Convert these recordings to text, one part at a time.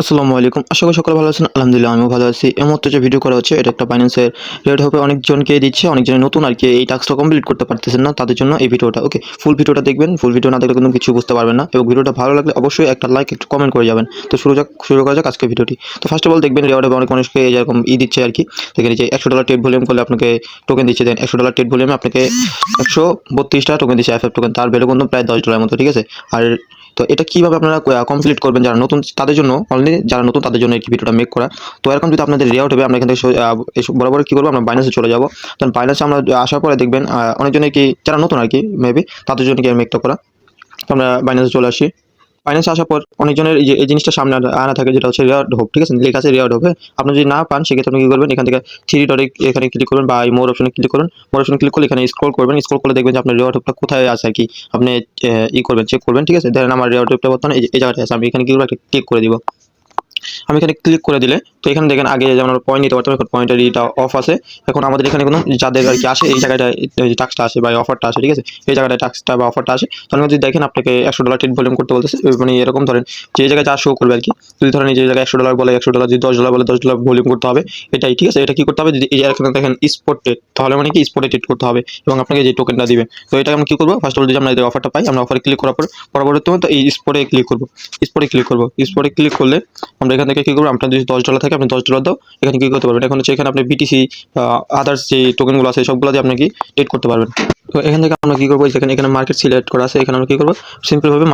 আসসালামু আলাইকুম। আশা করি সকলে ভালো আছেন। আলহামদুলিল্লাহ, আমিও ভালো আছি। এই মুহূর্তে যে ভিডিও করা হচ্ছে, এটা একটা ফাইন্যান্সের রেড হবে অনেকজনকে দিচ্ছে অনেকজনের নতুন আর কি এই টাস্কটা কমপ্লিট করতে পারতেছেন না তাদের জন্য এই ভিডিওটা ওকে ফুল ভিডিওটা দেখবেন। ফুল ভিডিও না দেখলে কিন্তু কিছু বুঝতে পারবেন না। এবং ভিডিওটা ভালো লাগলে অবশ্যই একটা লাইক একটু কমেন্ট করে যাবেন। তো শুরু যাক, শুরু করা যাক আজকে ভিডিওটি তো ফার্স্ট অফ অল দেখবেন রেওয়ার্ড হবে অনেক মানুষকে যেরকম ই দিচ্ছে আর কি। দেখেন যে একশো ডলার টেট ভলিউম করলে আপনাকে টোকেন দিচ্ছে। দেন একশো ডলার টেট ভলিউমে আপনাকে একশো বত্রিশটা টোকেন দিচ্ছে এফ এফ টোকেন তার ভ্যালু কিন্তু প্রায় দশ ডলার মতো, ঠিক আছে? আর তো এটা কীভাবে আপনারা কমপ্লিট করবেন যারা নতুন তাদের জন্য অনলি যারা নতুন তাদের জন্য এই ভিডিওটা মেক করা। তো এরকম যদি আপনাদের রেআউট হবে আমরা এখান থেকে বরাবর কী করব? আমরা বাইনাসে চলে যাব। তখন বাইনাসে আমরা আসার পরে দেখবেন আহ, অনেকজনের কি যারা নতুন আর কি মেবি তাদের জন্য কি মেকটা করা? আমরা বাইনাসে চলে আসি। বাইনাসে আসার পর অনেকজনের এই যে, এই জিনিসটা সামনে আনা- থাকে, যেটা হচ্ছে রেয়ার্ড হোপ ঠিক আছে? লেখা আছে রেয়ার্ড হবে আপনি যদি না পান, সেক্ষেত্রে আপনি কী করবেন? এখান থেকে থ্রি ডটে এখানে ক্লিক করবেন বা মোর অপশনে ক্লিক করুন। মোর অপশনে ক্লিক করলে এখানে স্ক্রল করবেন। স্ক্রল করলে দেখবেন যে আপনার রেয়ার্ড হোপটা কোথায় আছে আর কি? আপনি ই করবেন চেক করবেন, ঠিক আছে? ধরেন আমার রেয়ার্ড হোপটা বর্তমানে এই জায়গাটা আছে। আমি এখানে কী করব? একটা ক্লিক করে দিব। আমি এখানে ক্লিক করে দিলে, তো এখানে দেখেন আগে যেমন পয়েন্ট নিতে পারতাম, এখন পয়েন্টের এটা অফ আছে। এখন আমাদের এখানে কোনো যাদের আর কি আসে, এই জায়গাটা এই যে টাক্সটা আসে বা অফারটা আসে, ঠিক আছে? এই জায়গাটায় টাক্সটা বা অফারটা আসে। তাহলে যদি দেখেন আপনাকে একশো ডলার টেট ভলিউম করতে বলতেছে মানে এরকম ধরেন যে জায়গায় যা শো করবে আর কি, যদি ধরেন এই জায়গায় একশো ডলার বলে, একশো ডলার যদি দশ ডলার বলে, দশ ডলার ভলিউম করতে হবে, এটাই, ঠিক আছে? এটা কি করতে হবে? যদি এই এখানে দেখেন স্পট টেট তাহলে মানে কি স্পটে টেট করতে হবে এবং আপনাকে যে টোকেনটা দিবে। তো এটা আমরা কি করব? ফার্স্ট অল যদি আমরা অফারটা পাই, আমরা অফারে ক্লিক করার পর পরবর্তী তো এই স্পটে ক্লিক করব। স্পটে ক্লিক করব। স্পটে ক্লিক করলে আমরা এখান কি করব? আপনার যদি দশ ডলার থাকে, আপনি দশ ডলার দাও। এখানে কী করতে পারবেন? এখন হচ্ছে এখানে আপনি বিটিসি আদার্স যে টোকেনগুলো আছে, সবগুলো দিয়ে আপনি কি ট্রেড করতে পারবেন। তো এখান থেকে আমরা কি করব? এখানে এখানে মার্কেট সিলেক্ট করা আছে, এখানে আমরা কি করব? সিম্পলভাবে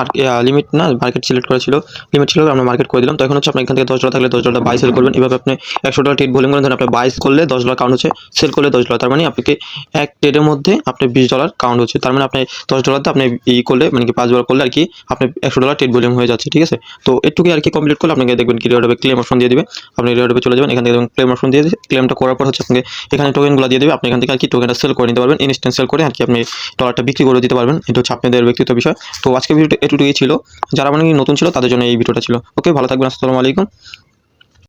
লিমিট না মার্কেট সিলেক্ট করা ছিল। লিমিট ছিল, আমরা মার্কেট করে দিলাম। তো এখন হচ্ছে আপনি এখান থেকে দশ ডলার থাকলে দশ ডলার বাই সেল করবেন। এভাবে আপনি একশো ডলার টেট ভলিউম করেন ধরেন, আপনি বাইস করলে দশ ডলার কাউন্ট হচ্ছে সেল করলে দশ ডলার তার মানে আপনাকে এক ট্রেডের মধ্যে আপনি বিশ ডলার কাউন্ট হচ্ছে। তার মানে আপনি দশ ডলারতে আপনি ই করলে মানে কি পাঁচ ডলার করলে আর কি আপনি একশো ডলার টেট ভলিউম হয়ে যাচ্ছে, ঠিক আছে? তো একটুকু আর কি কমপ্লিট করলে আপনাকে দেখবেন কি রেড হবে ক্লেম অপশন দিয়ে দিবে। আপনি রেড হবে চলে যাবেন, এখান থেকে ক্লেম অপশন দিয়ে দিয়ে ক্লেমটা করার পর হচ্ছে আপনাকে এখানে টোকেনগুলো দিয়ে দেবে। আপনি এখান থেকে আর কি টোকেনটা সেল করে নিতে পারবেন ইনস্ট্যান্ট সেল করে আর কি আপনি ডলারটা বিক্রি করে দিতে পারবেন। এটা হচ্ছে আপনাদের ব্যক্তিগত বিষয়। তো আজকে ভিডিওটা এটুকুই ছিল। যারা মানে নতুন ছিল, তাদের জন্য এই ভিডিওটা ছিল। ওকে ভালো থাকবেন, আসসালামু আলাইকুম।